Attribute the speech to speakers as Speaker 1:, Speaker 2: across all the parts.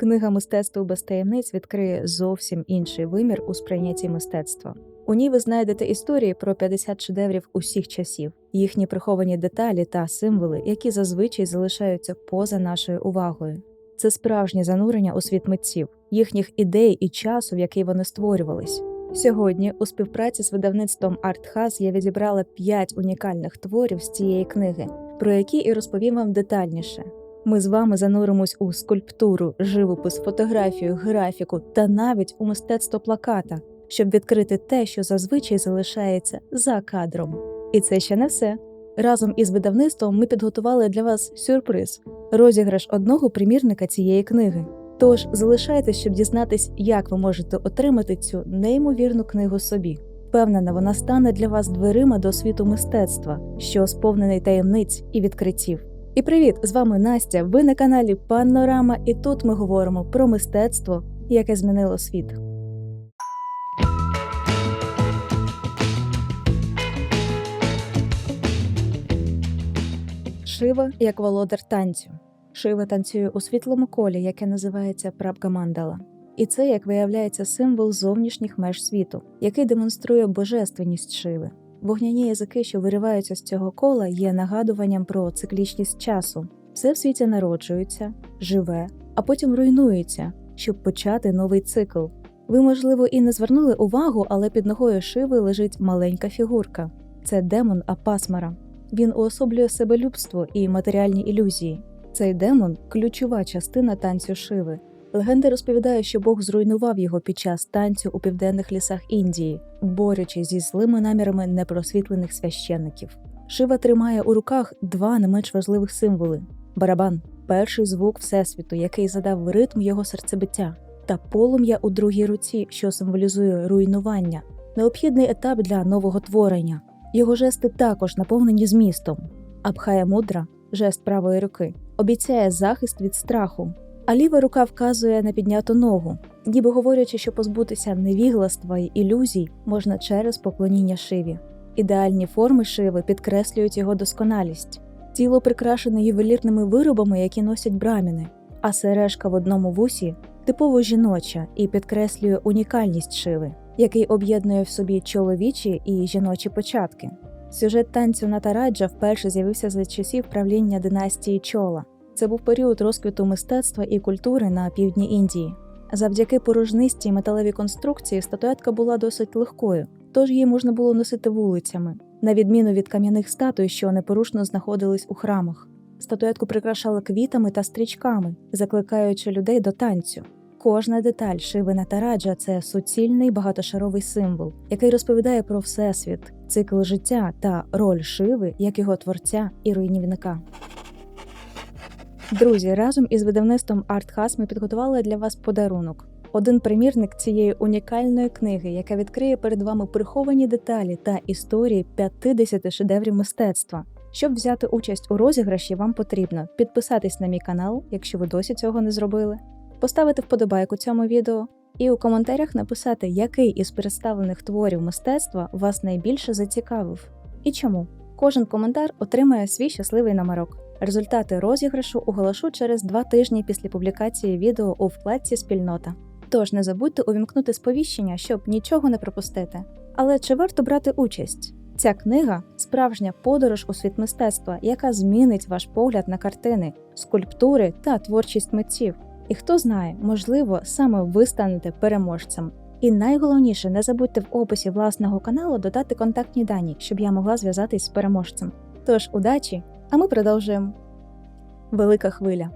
Speaker 1: Книга мистецтва без таємниць відкриє зовсім інший вимір у сприйнятті мистецтва. У ній ви знайдете історії про 50 шедеврів усіх часів, їхні приховані деталі та символи, які зазвичай залишаються поза нашою увагою. Це справжнє занурення у світ митців, їхніх ідей і часу, в який вони створювались. Сьогодні, у співпраці з видавництвом Артхаз, я відібрала 5 унікальних творів з цієї книги, про які і розповім вам детальніше. Ми з вами зануримось у скульптуру, живопис, фотографію, графіку та навіть у мистецтво плаката, щоб відкрити те, що зазвичай залишається за кадром. І це ще не все. Разом із видавництвом ми підготували для вас сюрприз розіграш одного примірника цієї книги. Тож залишайтесь, щоб дізнатись, як ви можете отримати цю неймовірну книгу собі. Впевнена, вона стане для вас дверима до світу мистецтва, що сповнений таємниць і відкриттів. І привіт! З вами Настя. Ви на каналі Панорама, і тут ми говоримо про мистецтво, яке змінило світ. Шива як володар танцю. Шива танцює у світлому колі, яке називається прабгамандала. І це, як виявляється, символ зовнішніх меж світу, який демонструє божественність шиви. Вогняні язики, що вириваються з цього кола, є нагадуванням про циклічність часу. Все в світі народжується, живе, а потім руйнується, щоб почати новий цикл. Ви, можливо, і не звернули увагу, але під ногою шиви лежить маленька фігурка. Це демон Апасмара. Він уособлює себелюбство і матеріальні ілюзії. Цей демон ключова частина танцю шиви. Легенда розповідає, що Бог зруйнував його під час танцю у південних лісах Індії, борючись зі злими намірами непросвітлених священників. Шива тримає у руках два не менш важливих символи: барабан перший звук Всесвіту, який задав ритм його серцебиття, та полум'я у другій руці, що символізує руйнування, необхідний етап для нового творення. Його жести також наповнені змістом. Абхая мудра, жест правої руки, обіцяє захист від страху, а ліва рука вказує на підняту ногу, ніби говорячи, що позбутися невігластва й ілюзій можна через поклоніння шиві. Ідеальні форми шиви підкреслюють його досконалість. Тіло прикрашене ювелірними виробами, які носять браміни, а сережка в одному вусі типово жіноча і підкреслює унікальність шиви, який об'єднує в собі чоловічі і жіночі початки. Сюжет танцю Натараджа вперше з'явився за часів правління династії Чола. Це був період розквіту мистецтва і культури на півдні Індії. Завдяки порожнистій металевій конструкції статуетка була досить легкою, тож її можна було носити вулицями, на відміну від кам'яних статуй, що непорушно знаходились у храмах. Статуетку прикрашали квітами та стрічками, закликаючи людей до танцю. Кожна деталь шиви Натараджа – це суцільний багатошаровий символ, який розповідає про всесвіт, цикл життя та роль шиви як його творця і руйнівника. Друзі, разом із видавництвом Артхас ми підготували для вас подарунок. Один примірник цієї унікальної книги, яка відкриє перед вами приховані деталі та історії 50 шедеврів мистецтва. Щоб взяти участь у розіграші, вам потрібно підписатись на мій канал, якщо ви досі цього не зробили, поставити вподобайку цьому відео і у коментарях написати, який із представлених творів мистецтва вас найбільше зацікавив і чому. Кожен коментар отримає свій щасливий номерок. Результати розіграшу оголошу через два тижні після публікації відео у вкладці Спільнота. Тож не забудьте увімкнути сповіщення, щоб нічого не пропустити. Але чи варто брати участь? Ця книга справжня подорож у світ мистецтва, яка змінить ваш погляд на картини, скульптури та творчість митців. І хто знає, можливо, саме ви станете переможцем. І найголовніше, не забудьте в описі власного каналу додати контактні дані, щоб я могла зв'язатись з переможцем. Тож, удачі! А ми продовжуємо. Велика хвиля.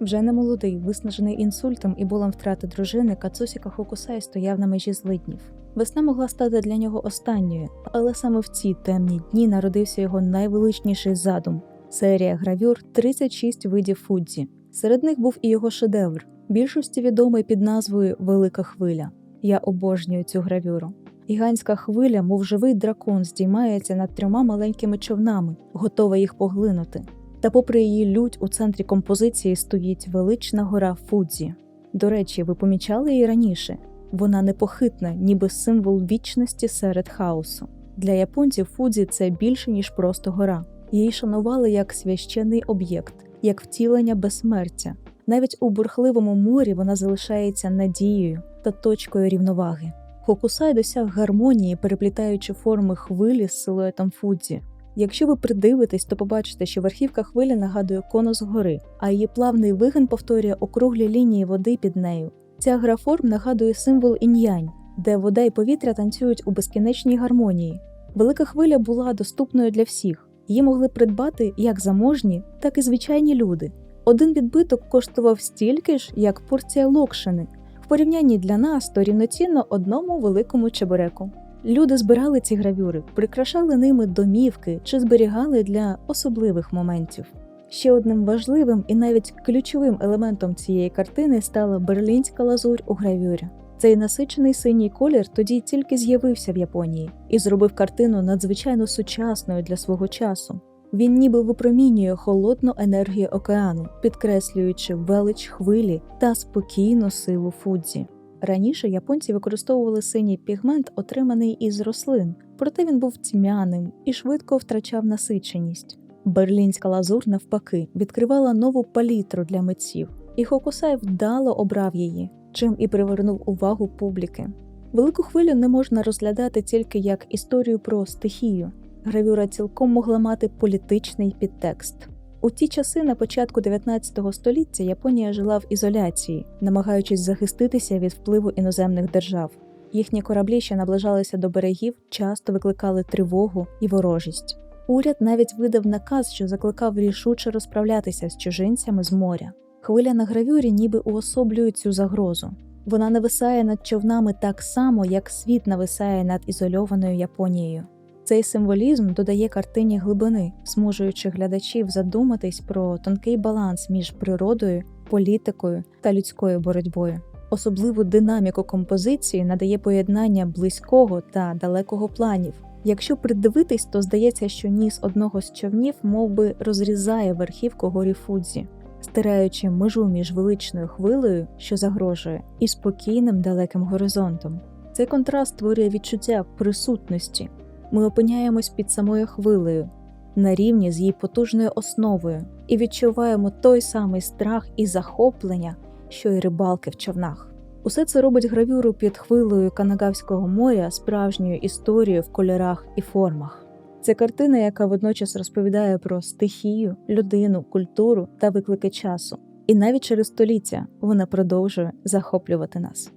Speaker 1: Вже не молодий, виснажений інсультом і болем втрати дружини, Кацусіка Хокусай стояв на межі злиднів. Весна могла стати для нього останньою, але саме в ці темні дні народився його найвеличніший задум серія гравюр 36 видів фудзі. Серед них був і його шедевр, більшості відомий під назвою Велика хвиля. Я обожнюю цю гравюру. Гігантська хвиля, мов живий дракон, здіймається над трьома маленькими човнами, готова їх поглинути. Та, попри її лють, у центрі композиції стоїть велична гора Фудзі. До речі, ви помічали її раніше? Вона непохитна, ніби символ вічності серед хаосу. Для японців Фудзі це більше ніж просто гора. Її шанували як священний об'єкт, як втілення безсмертя. Навіть у бурхливому морі вона залишається надією та точкою рівноваги. Хокусай досяг гармонії, переплітаючи форми хвилі з силуетом Фудзі. Якщо ви придивитесь, то побачите, що верхівка хвилі нагадує конус гори, а її плавний вигин повторює округлі лінії води під нею. Ця гра форм нагадує символ інь-янь, де вода і повітря танцюють у безкінечній гармонії. Велика хвиля була доступною для всіх, її могли придбати як заможні, так і звичайні люди. Один відбиток коштував стільки ж, як порція локшини. В порівнянні для нас то рівноцінно одному великому чебуреку. Люди збирали ці гравюри, прикрашали ними домівки чи зберігали для особливих моментів. Ще одним важливим і навіть ключовим елементом цієї картини стала берлінська лазурь у гравюрі. Цей насичений синій колір тоді тільки з'явився в Японії і зробив картину надзвичайно сучасною для свого часу. Він ніби випромінює холодну енергію океану, підкреслюючи велич хвилі та спокійну силу фудзі. Раніше японці використовували синій пігмент, отриманий із рослин, проте він був тьмяним і швидко втрачав насиченість. Берлінська лазур, навпаки, відкривала нову палітру для митців, і Хокусай вдало обрав її, чим і привернув увагу публіки. Велику хвилю не можна розглядати тільки як історію про стихію. Гравюра цілком могла мати політичний підтекст. У ті часи, на початку 19 століття, Японія жила в ізоляції, намагаючись захиститися від впливу іноземних держав. Їхні кораблі, що наближалися до берегів, часто викликали тривогу і ворожість. Уряд навіть видав наказ, що закликав рішуче розправлятися з чужинцями з моря. Хвиля на гравюрі ніби уособлює цю загрозу. Вона нависає над човнами так само, як світ нависає над ізольованою Японією. Цей символізм додає картині глибини, змушуючи глядачів задуматись про тонкий баланс між природою, політикою та людською боротьбою. Особливу динаміку композиції надає поєднання близького та далекого планів. Якщо придивитись, то здається, що ніс одного з човнів мов би, розрізає верхівку горі Фудзі, стираючи межу між величною хвилею, що загрожує, і спокійним далеким горизонтом. Цей контраст створює відчуття присутності. Ми опиняємось під самою хвилею, на рівні з її потужною основою, і відчуваємо той самий страх і захоплення, що й рибалки в човнах. Усе це робить гравюру під хвилею Канагавського моря справжньою історією в кольорах і формах. Це картина, яка водночас розповідає про стихію, людину, культуру та виклики часу. І навіть через століття вона продовжує захоплювати нас.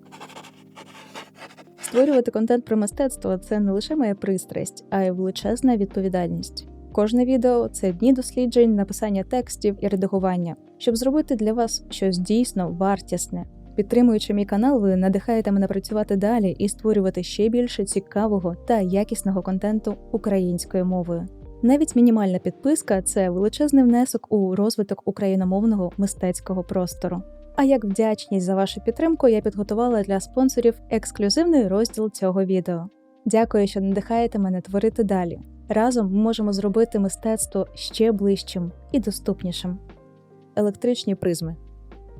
Speaker 1: Створювати контент про мистецтво це не лише моя пристрасть, а й величезна відповідальність. Кожне відео це дні досліджень, написання текстів і редагування, щоб зробити для вас щось дійсно вартісне. Підтримуючи мій канал, ви надихаєте мене працювати далі і створювати ще більше цікавого та якісного контенту українською мовою. Навіть мінімальна підписка це величезний внесок у розвиток україномовного мистецького простору. А як вдячність за вашу підтримку, я підготувала для спонсорів ексклюзивний розділ цього відео. Дякую, що надихаєте мене творити далі. Разом ми можемо зробити мистецтво ще ближчим і доступнішим. Електричні призми.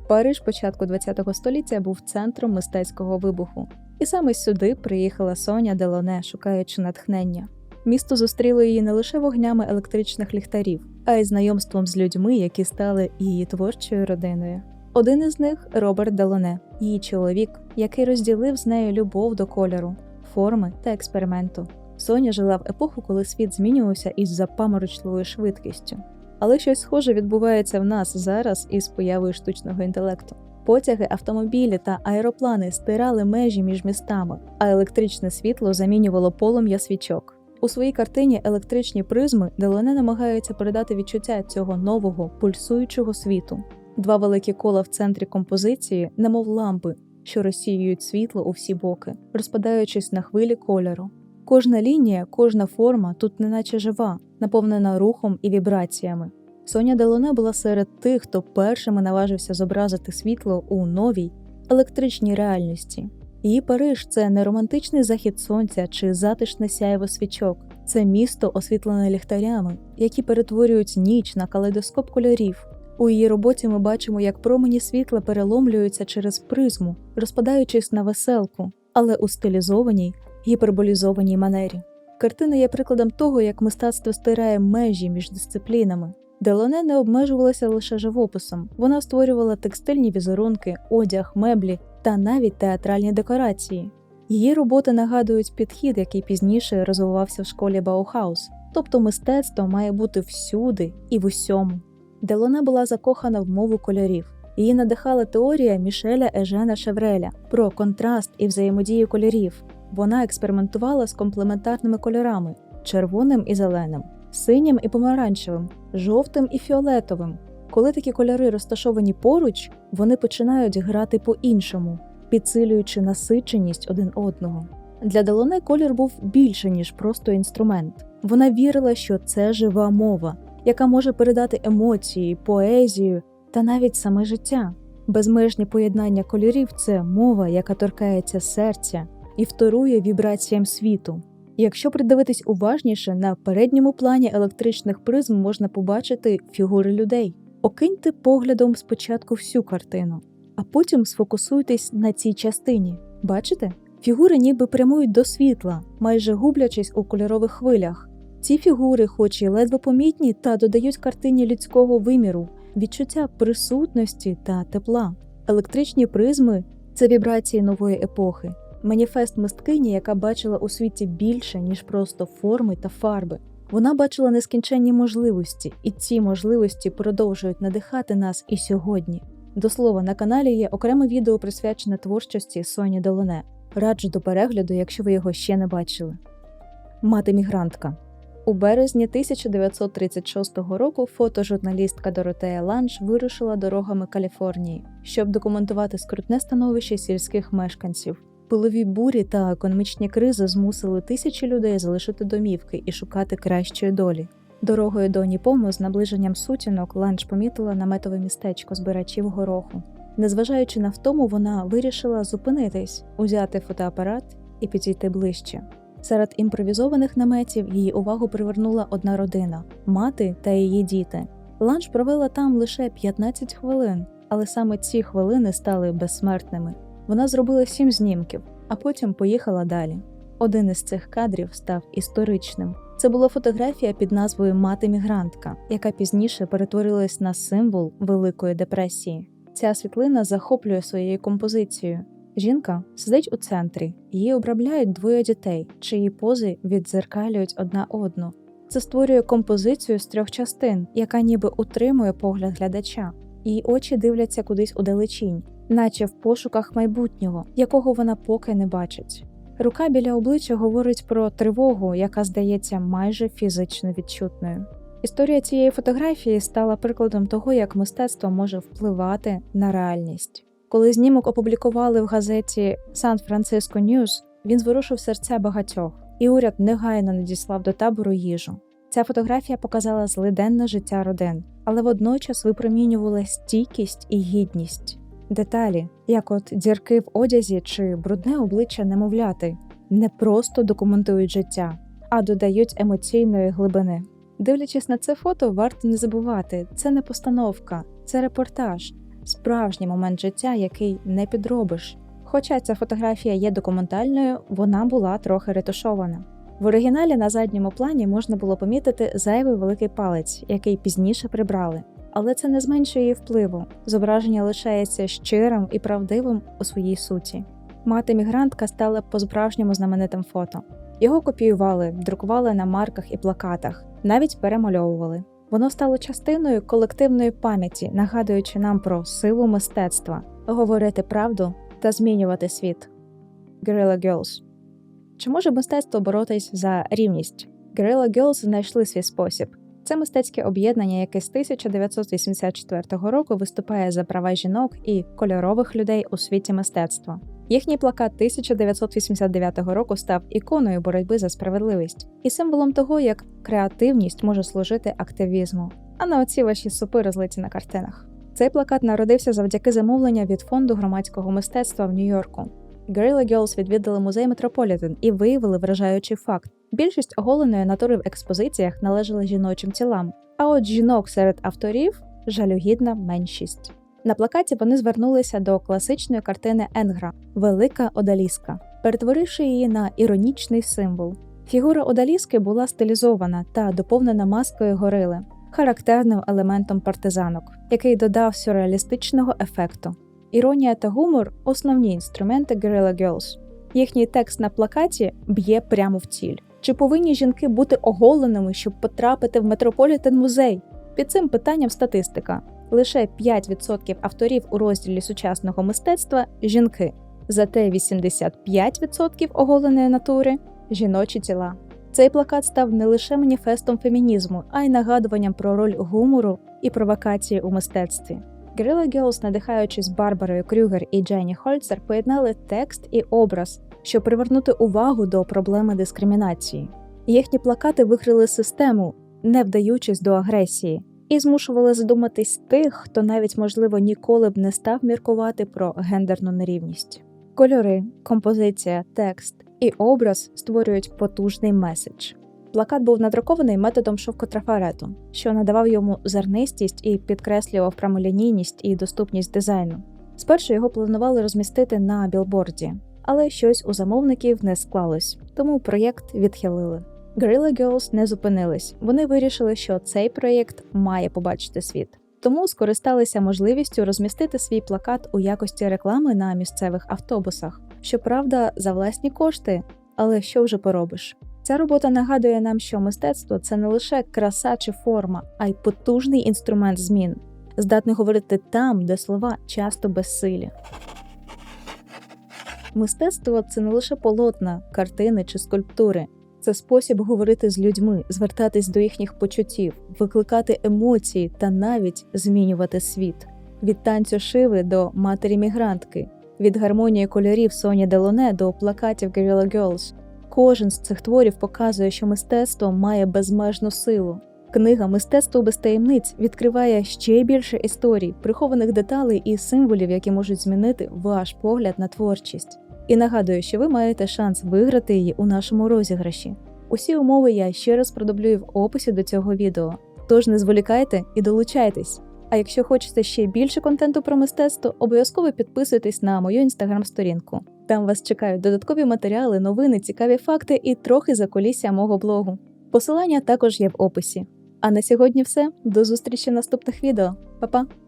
Speaker 1: Париж початку ХХ століття був центром мистецького вибуху, і саме сюди приїхала Соня Делоне, шукаючи натхнення. Місто зустріло її не лише вогнями електричних ліхтарів, а й знайомством з людьми, які стали її творчою родиною. Один із них Роберт Делоне, її чоловік, який розділив з нею любов до кольору, форми та експерименту. Соня жила в епоху, коли світ змінювався із запаморочливою швидкістю. Але щось схоже відбувається в нас зараз із появою штучного інтелекту. Потяги, автомобілі та аероплани стирали межі між містами, а електричне світло замінювало полум'я свічок. У своїй картині електричні призми Делоне намагаються передати відчуття цього нового пульсуючого світу. Два великі кола в центрі композиції, немов лампи, що розсіюють світло у всі боки, розпадаючись на хвилі кольору. Кожна лінія, кожна форма тут неначе жива, наповнена рухом і вібраціями. Соня Делоне була серед тих, хто першими наважився зобразити світло у новій електричній реальності. Її Париж це не романтичний захід сонця чи затишне сяєво свічок, це місто, освітлене ліхтарями, які перетворюють ніч на калейдоскоп кольорів. У її роботі ми бачимо, як промені світла переломлюються через призму, розпадаючись на веселку, але у стилізованій, гіперболізованій манері. Картина є прикладом того, як мистецтво стирає межі між дисциплінами. Делоне не обмежувалася лише живописом, вона створювала текстильні візерунки, одяг, меблі та навіть театральні декорації. Її роботи нагадують підхід, який пізніше розвивався в школі Баухаус, тобто мистецтво має бути всюди і в усьому. Делоне була закохана в мову кольорів. Її надихала теорія Мішеля Ежена Шевреля про контраст і взаємодію кольорів. Вона експериментувала з комплементарними кольорами червоним і зеленим, синім і помаранчевим, жовтим і фіолетовим. Коли такі кольори розташовані поруч, вони починають грати по-іншому, підсилюючи насиченість один одного. Для Делоне колір був більше, ніж просто інструмент. Вона вірила, що це жива мова, яка може передати емоції, поезію та навіть саме життя. Безмежні поєднання кольорів це мова, яка торкається серця і вторує вібраціям світу. Якщо придивитись уважніше, на передньому плані електричних призм можна побачити фігури людей. Окиньте поглядом спочатку всю картину, а потім сфокусуйтесь на цій частині. Бачите? Фігури ніби прямують до світла, майже гублячись у кольорових хвилях. Ці фігури, хоч і ледве помітні, та додають картині людського виміру, відчуття присутності та тепла. Електричні призми це вібрації нової епохи, маніфест мисткині, яка бачила у світі більше, ніж просто форми та фарби. Вона бачила нескінченні можливості, і ці можливості продовжують надихати нас і сьогодні. До слова, на каналі є окреме відео присвячене творчості Соні Долоне. Раджу до перегляду, якщо ви його ще не бачили. Мати мігрантка. У березні 1936 року фотожурналістка Доротея Ланш вирушила дорогами Каліфорнії, щоб документувати скрутне становище сільських мешканців. Пилові бурі та економічні кризи змусили тисячі людей залишити домівки і шукати кращої долі. Дорогою до Ніпому з наближенням сутінок Ланч помітила наметове містечко збирачів гороху. Незважаючи на втому, вона вирішила зупинитись, узяти фотоапарат і підійти ближче. Серед імпровізованих наметів її увагу привернула одна родина мати та її діти. Ланч провела там лише 15 хвилин, але саме ці хвилини стали безсмертними. Вона зробила сім знімків, а потім поїхала далі. Один із цих кадрів став історичним. Це була фотографія під назвою Мати мігрантка, яка пізніше перетворилась на символ Великої депресії. Ця світлина захоплює своєю композицією. Жінка сидить у центрі, її обробляють двоє дітей, чиї пози віддзеркалюють одна одну. Це створює композицію з трьох частин, яка ніби утримує погляд глядача. Її очі дивляться кудись у далечінь, наче в пошуках майбутнього, якого вона поки не бачить. Рука біля обличчя говорить про тривогу, яка здається майже фізично відчутною. Історія цієї фотографії стала прикладом того, як мистецтво може впливати на реальність. Коли знімок опублікували в газеті Сан-Франциско Ньюс, він зворушив серця багатьох, і уряд негайно надіслав до табору їжу. Ця фотографія показала злиденне життя родин, але водночас випромінювала стійкість і гідність. Деталі, як от дірки в одязі чи брудне обличчя немовляти, не просто документують життя, а додають емоційної глибини. Дивлячись на це фото, варто не забувати, це не постановка, це репортаж, справжній момент життя, який не підробиш. Хоча ця фотографія є документальною, вона була трохи ретушована. В оригіналі на задньому плані можна було помітити зайвий великий палець, який пізніше прибрали. Але це не зменшує її впливу. Зображення лишається щирим і правдивим у своїй суті. Мати мігрантка стала по-справжньому знаменитим фото. Його копіювали, друкували на марках і плакатах, навіть перемальовували. Воно стало частиною колективної пам'яті, нагадуючи нам про силу мистецтва, говорити правду та змінювати світ. Guerrilla Girls Чи може мистецтво боротись за рівність? Guerrilla Girls знайшли свій спосіб. Це мистецьке об'єднання, яке з 1984 року виступає за права жінок і кольорових людей у світі мистецтва. Їхній плакат 1989 року став іконою боротьби за справедливість і символом того, як креативність може служити активізму, а не оці ваші супи розлиті на картинах. Цей плакат народився завдяки замовлення від фонду громадського мистецтва в Нью-Йорку. Guerrilla Girls відвідали музей Метрополітен і виявили вражаючий факт: більшість оголеної натури в експозиціях належали жіночим тілам, а от жінок серед авторів жалюгідна меншість. На плакаті вони звернулися до класичної картини Енгра Велика Одаліска, перетворивши її на іронічний символ. Фігура Одаліски була стилізована та доповнена маскою горили. характерним елементом партизанок, який додав сюрреалістичного ефекту. Іронія та гумор основні інструменти Guerrilla Girls. Їхній текст на плакаті б'є прямо в ціль. Чи повинні жінки бути оголеними, щоб потрапити в метрополітен музей? Під цим питанням статистика: лише 5% авторів у розділі сучасного мистецтва жінки, зате 85% оголеної натури жіночі тіла. Цей плакат став не лише маніфестом фемінізму, а й нагадуванням про роль гумору і провокації у мистецтві. Guerrilla Girls, надихаючись Барбарою Крюгер і Дженні Хольцер, поєднали текст і образ, щоб привернути увагу до проблеми дискримінації. Їхні плакати викрили систему, не вдаючись до агресії, і змушували задуматись тих, хто навіть, можливо, ніколи б не став міркувати про гендерну нерівність. Кольори, композиція, текст і образ створюють потужний меседж. Плакат був надрукований методом шовкотрафарету, що надавав йому зернистість і підкреслював прямолінійність і доступність дизайну. Спершу його планували розмістити на білборді, але щось у замовників не склалось, тому проєкт відхилили. Guerrilla Girls не зупинились. Вони вирішили, що цей проєкт має побачити світ. Тому скористалися можливістю розмістити свій плакат у якості реклами на місцевих автобусах. Щоправда, за власні кошти, але що вже поробиш? Ця робота нагадує нам, що мистецтво це не лише краса чи форма, а й потужний інструмент змін, здатний говорити там, де слова часто безсилі. Мистецтво це не лише полотна, картини чи скульптури. Це спосіб говорити з людьми, звертатись до їхніх почуттів, викликати емоції та навіть змінювати світ. Від танцю шиви до матері мігрантки, від гармонії кольорів Соні Делоне до плакатів Guerrilla Girls. Кожен з цих творів показує, що мистецтво має безмежну силу. Книга Мистецтво без таємниць відкриває ще більше історій, прихованих деталей і символів, які можуть змінити ваш погляд на творчість. І нагадую, що ви маєте шанс виграти її у нашому розіграші. Усі умови я ще раз продублюю в описі до цього відео. Тож не зволікайте і долучайтесь. А якщо хочете ще більше контенту про мистецтво, обов'язково підписуйтесь на мою інстаграм-сторінку. Там вас чекають додаткові матеріали, новини, цікаві факти і трохи закулісся мого блогу. Посилання також є в описі. А на сьогодні все. До зустрічі в наступних відео. Па-па!